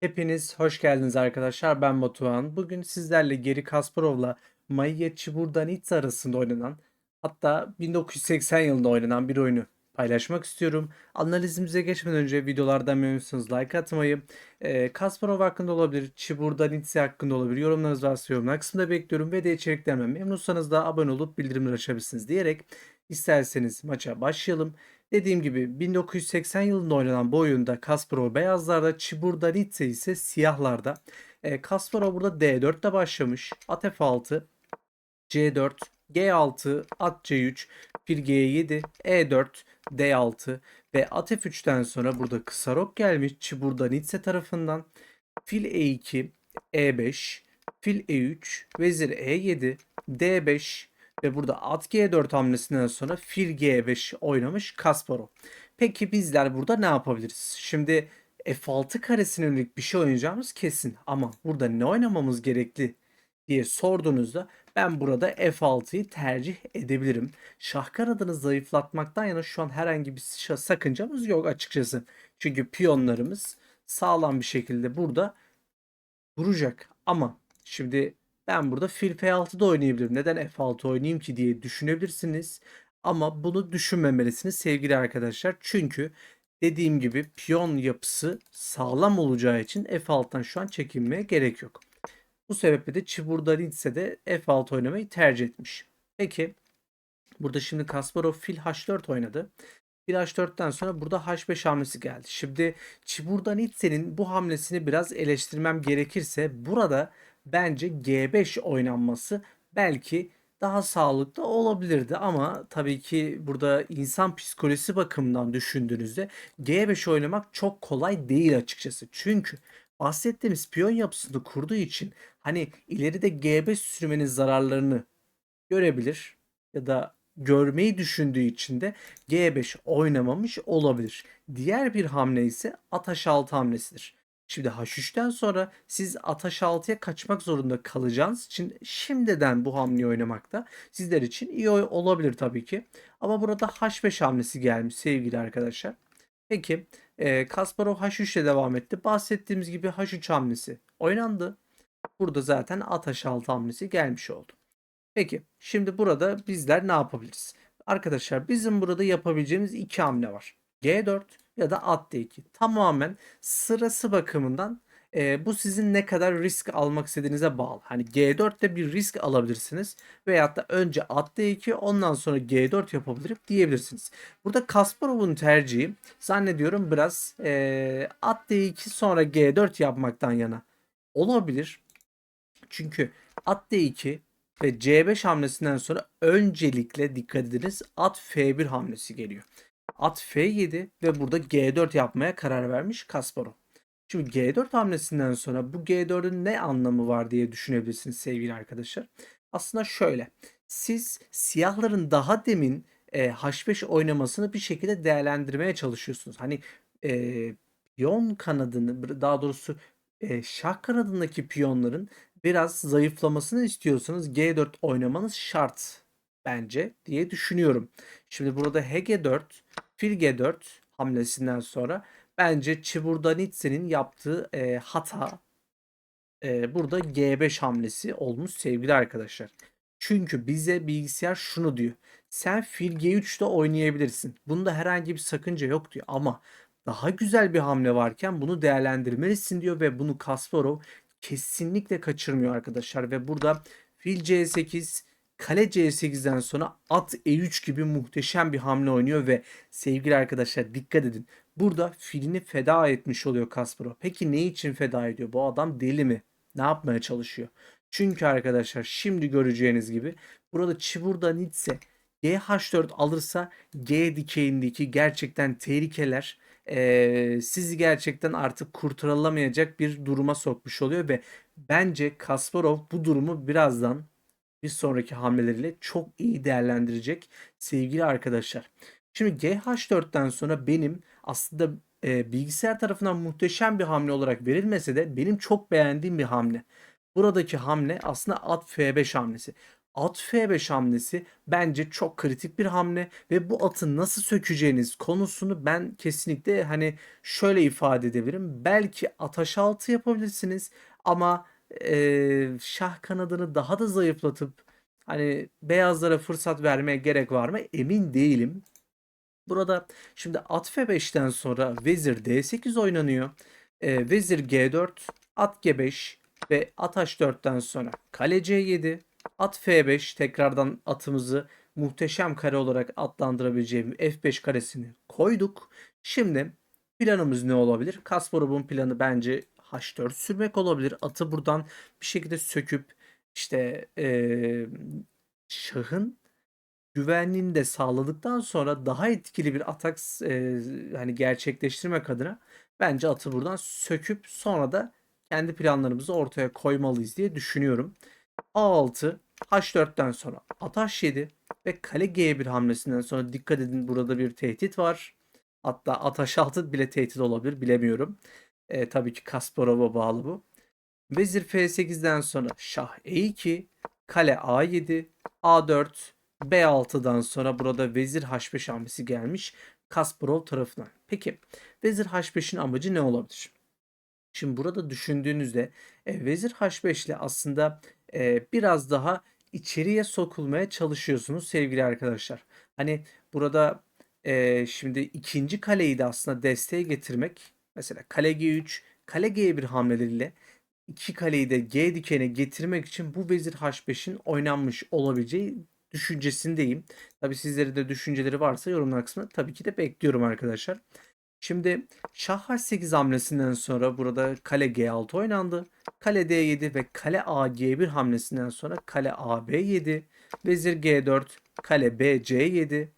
Hepiniz hoş geldiniz arkadaşlar. Ben Batuhan. Bugün sizlerle Geri Kasparov'la Maia Çiburdanidze arasında oynanan hatta 1980 yılında oynanan bir oyunu paylaşmak istiyorum. Analizimize geçmeden önce videolardan memnunsanız like atmayı, e, Kasparov hakkında olabilir, Çiburdanidze hakkında olabilir, yorumlarınız varsa yorumlar kısmında bekliyorum ve de içeriklerime memnunsanız da abone olup bildirimleri açabilirsiniz diyerek isterseniz maça başlayalım. Dediğim gibi 1980 yılında oynanan bu oyunda Kasparov beyazlarda, Çiburdanidze ise siyahlarda. E, Kasparov burada D4'te başlamış. At F6, C4, G6, at C3, fil G7, E4, D6 ve at F3'ten sonra burada kısa rok gelmiş Çiburdanidze tarafından. Fil E2, E5, fil E3, vezir E7, D5 ve burada at G4 hamlesinden sonra fil G5 oynamış Kasparov. Peki bizler burada ne yapabiliriz? Şimdi F6 karesine yönelik bir şey oynayacağımız kesin ama burada ne oynamamız gerekli diye sorduğunuzda ben burada F6'yı tercih edebilirim. Şah kanadını zayıflatmaktan yana şu an herhangi bir sakıncamız yok açıkçası. Çünkü piyonlarımız sağlam bir şekilde burada duracak. Ama şimdi ben burada fil F6'da oynayabilirim. Neden F6 oynayayım ki diye düşünebilirsiniz. Ama bunu düşünmemelisiniz sevgili arkadaşlar. Çünkü dediğim gibi piyon yapısı sağlam olacağı için F6'dan şu an çekinmeye gerek yok. Bu sebeple de Çiburdanidze de F6 oynamayı tercih etmiş. Peki burada şimdi Kasparov fil H4 oynadı. Fil H4'ten sonra burada H5 hamlesi geldi. Şimdi Çiburdanidze'nin bu hamlesini biraz eleştirmem gerekirse burada bence G5 oynanması belki daha sağlıklı olabilirdi ama tabii ki burada insan psikolojisi bakımından düşündüğünüzde G5 oynamak çok kolay değil açıkçası. Çünkü bahsettiğimiz piyon yapısını kurduğu için hani ileride G5 sürmenin zararlarını görebilir ya da görmeyi düşündüğü için de G5 oynamamış olabilir. Diğer bir hamle ise at H6 hamlesidir. Şimdi H3'ten sonra siz at H6'ya kaçmak zorunda kalacağınız için şimdiden bu hamleyi oynamak da sizler için iyi olabilir tabii ki. Ama burada H5 hamlesi gelmiş sevgili arkadaşlar. Peki Kasparov H3 ile devam etti. Bahsettiğimiz gibi H3 hamlesi oynandı. Burada zaten at H6 hamlesi gelmiş oldu. Peki şimdi burada bizler ne yapabiliriz? Arkadaşlar bizim burada yapabileceğimiz iki hamle var. G4 ya da at D2. Tamamen sırası bakımından e, bu sizin ne kadar risk almak istediğinize bağlı. Hani G4'te bir risk alabilirsiniz veyahut da önce at D2 ondan sonra G4 yapabilirim diyebilirsiniz. Burada Kasparov'un tercihi zannediyorum biraz e, at D2 sonra G4 yapmaktan yana olabilir. Çünkü at D2 ve C5 hamlesinden sonra öncelikle dikkat ediniz at F1 hamlesi geliyor. At F7 ve burada G4 yapmaya karar vermiş Kasparov. Şimdi G4 hamlesinden sonra bu G4'ün ne anlamı var diye düşünebilirsiniz sevgili arkadaşlar. Aslında şöyle. Siz siyahların daha demin e, H5 oynamasını bir şekilde değerlendirmeye çalışıyorsunuz. Hani e, piyon kanadını daha doğrusu e, şah kanadındaki piyonların biraz zayıflamasını istiyorsanız G4 oynamanız şart bence diye düşünüyorum. Şimdi burada Hg4, fil G4 hamlesinden sonra bence Çiburdanidze'nin yaptığı e, hata e, burada G5 hamlesi olmuş sevgili arkadaşlar. Çünkü bize bilgisayar şunu diyor. Sen fil G3'te oynayabilirsin. Bunda herhangi bir sakınca yok diyor ama daha güzel bir hamle varken bunu değerlendirmelisin diyor ve bunu Kasparov kesinlikle kaçırmıyor arkadaşlar ve burada fil C8 kale C8'den sonra at E3 gibi muhteşem bir hamle oynuyor ve sevgili arkadaşlar dikkat edin. Burada filini feda etmiş oluyor Kasparov. Peki ne için feda ediyor? Bu adam deli mi? Ne yapmaya çalışıyor? Çünkü arkadaşlar şimdi göreceğiniz gibi burada Çiburdanidze GH4 alırsa G dikeyindeki gerçekten tehlikeler eee, sizi gerçekten artık kurtarılamayacak bir duruma sokmuş oluyor ve bence Kasparov bu durumu birazdan bir sonraki hamleleriyle çok iyi değerlendirecek sevgili arkadaşlar. Şimdi GH4'ten sonra benim aslında e, bilgisayar tarafından muhteşem bir hamle olarak verilmese de benim çok beğendiğim bir hamle. Buradaki hamle aslında at F5 hamlesi. At F5 hamlesi bence çok kritik bir hamle ve bu atı nasıl sökeceğiniz konusunu ben kesinlikle hani şöyle ifade edebilirim. Belki ataş altı yapabilirsiniz ama eee, şah kanadını daha da zayıflatıp hani beyazlara fırsat vermeye gerek var mı emin değilim. Burada şimdi at F5'ten sonra vezir D8 oynanıyor. Eee, vezir G4, at G5 ve at H4'ten sonra kale C7, at F5 tekrardan atımızı muhteşem kare olarak adlandırabileceğim F5 karesini koyduk. Şimdi planımız ne olabilir? Kasparov'un planı bence H4 sürmek olabilir. Atı buradan bir şekilde söküp işte eee, şahın güvenliğini de sağladıktan sonra daha etkili bir atak eee, hani gerçekleştirmek adına bence atı buradan söküp sonra da kendi planlarımızı ortaya koymalıyız diye düşünüyorum. A6 H4'ten sonra at H7 ve kale G1 hamlesinden sonra dikkat edin burada bir tehdit var. Hatta at H6 bile tehdit olabilir bilemiyorum. E, tabii ki Kasparov'a bağlı bu. Vezir F8'den sonra şah E2, kale A7, A4, B6'dan sonra burada vezir H5 hamlesi gelmiş Kasparov tarafından. Peki vezir H5'in amacı ne olabilir? Şimdi burada düşündüğünüzde e, vezir H5 ile aslında e, biraz daha içeriye sokulmaya çalışıyorsunuz sevgili arkadaşlar. Hani burada e, şimdi ikinci kaleyi de aslında desteğe getirmek mesela kale G3, kale G1 hamleleriyle iki kaleyi de G dikene getirmek için bu vezir H5'in oynanmış olabileceği düşüncesindeyim. Tabi sizlerin de düşünceleri varsa yorumlar kısmına tabii ki de bekliyorum arkadaşlar. Şimdi şah H8 hamlesinden sonra burada kale G6 oynandı. Kale D7 ve kale A G1 hamlesinden sonra kale A B7, vezir G4, kale B C7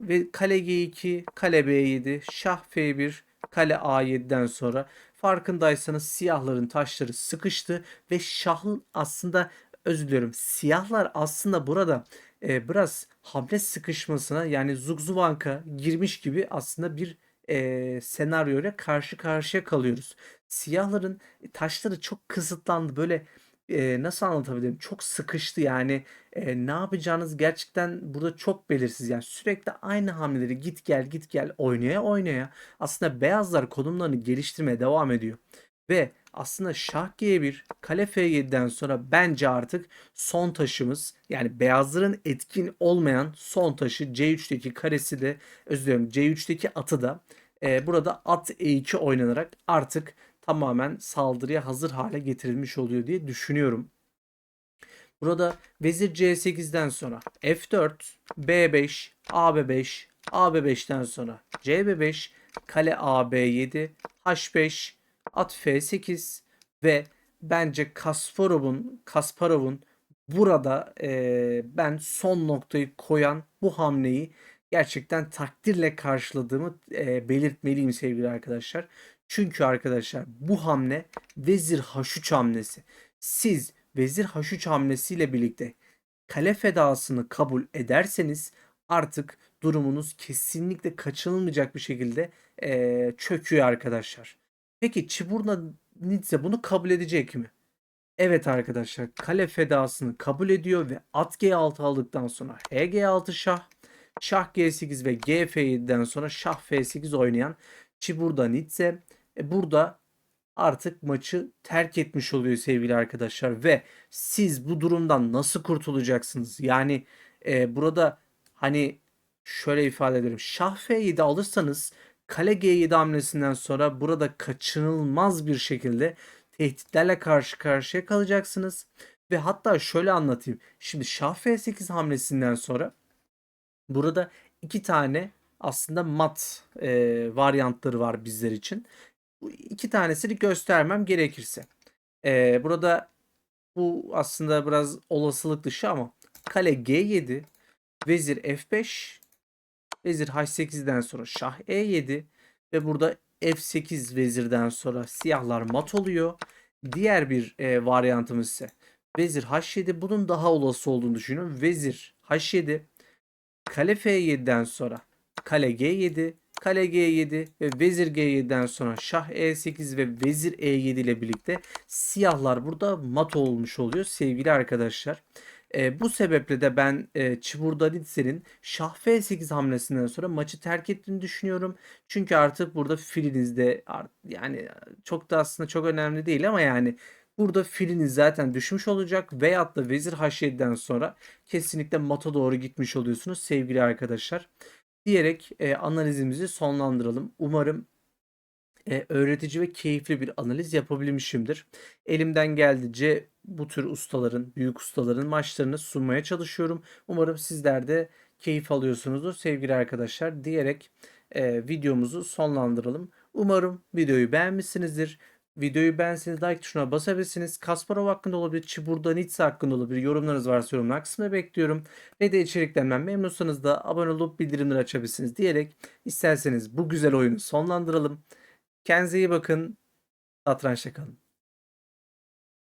ve kale G2, kale B7, şah F1, kale A7'den sonra farkındaysanız siyahların taşları sıkıştı ve şahın aslında özür diliyorum siyahlar aslında burada e, biraz hamle sıkışmasına yani zugzuvanka girmiş gibi aslında bir e, senaryoyla karşı karşıya kalıyoruz. Siyahların taşları çok kısıtlandı. Böyle e, nasıl anlatabilirim? Çok sıkıştı yani. E, ne yapacağınız gerçekten burada çok belirsiz. Yani sürekli aynı hamleleri git gel git gel oynaya oynaya aslında beyazlar konumlarını geliştirmeye devam ediyor. Ve aslında şah G1, kale F7'den sonra bence artık son taşımız yani beyazların etkin olmayan son taşı C3'teki karesi de özür dilerim C3'teki atı da e, burada at E2 oynanarak artık tamamen saldırıya hazır hale getirilmiş oluyor diye düşünüyorum. Burada vezir C8'den sonra F4, B5, AB5, AB5'ten sonra CB5, kale AB7, H5, at F8 ve bence Kasparov'un Kasparov'un burada e, ben son noktayı koyan bu hamleyi gerçekten takdirle karşıladığımı e, belirtmeliyim sevgili arkadaşlar. Çünkü arkadaşlar bu hamle vezir H3 hamlesi. Siz vezir H3 hamlesiyle birlikte kale fedasını kabul ederseniz artık durumunuz kesinlikle kaçınılmayacak bir şekilde e, çöküyor arkadaşlar. Peki Çiburna-Nitze bunu kabul edecek mi? Evet arkadaşlar kale fedasını kabul ediyor ve at G6 aldıktan sonra HG6 şah, şah G8 ve GF7'den sonra şah F8 oynayan Çiburda-Nitze e, burada artık maçı terk etmiş oluyor sevgili arkadaşlar ve siz bu durumdan nasıl kurtulacaksınız? Yani e, burada hani şöyle ifade ederim. Şah F7 alırsanız kale G7 hamlesinden sonra burada kaçınılmaz bir şekilde tehditlerle karşı karşıya kalacaksınız. Ve hatta şöyle anlatayım. Şimdi Şah F8 hamlesinden sonra burada iki tane aslında mat e, varyantları var bizler için. İki tanesini göstermem gerekirse. E, burada bu aslında biraz olasılık dışı ama kale G7, vezir F5, vezir H8'den sonra şah E7 ve burada F8 vezirden sonra siyahlar mat oluyor. Diğer bir e, varyantımız ise vezir H7 bunun daha olası olduğunu düşünüyorum. Vezir H7 kale F7'den sonra kale G7 kale G7 ve vezir G7'den sonra şah E8 ve vezir E7 ile birlikte siyahlar burada mat olmuş oluyor sevgili arkadaşlar. Eee, bu sebeple de ben, eee, Çiburdanidze'nin şah F8 hamlesinden sonra maçı terk ettiğini düşünüyorum. Çünkü artık burada filinizde yani çok da aslında çok önemli değil ama yani burada filiniz zaten düşmüş olacak veyahut da vezir H7'den sonra kesinlikle mata doğru gitmiş oluyorsunuz sevgili arkadaşlar. Diyerek, eee, analizimizi sonlandıralım. Umarım eee, öğretici ve keyifli bir analiz yapabilmişimdir. Elimden geldiğince bu tür ustaların, büyük ustaların maçlarını sunmaya çalışıyorum. Umarım sizler de keyif alıyorsunuzdur sevgili arkadaşlar diyerek eee, videomuzu sonlandıralım. Umarım videoyu beğenmişsinizdir. Videoyu beğenseniz like tuşuna basabilirsiniz. Kasparov hakkında olabilir, Çiburdanidze hakkında olabilir. Yorumlarınız varsa yorumlar kısmına bekliyorum. Ve de içeriklerden memnunsanız da abone olup bildirimleri açabilirsiniz diyerek isterseniz bu güzel oyunu sonlandıralım. Kendinize iyi bakın. Satrançta kalın.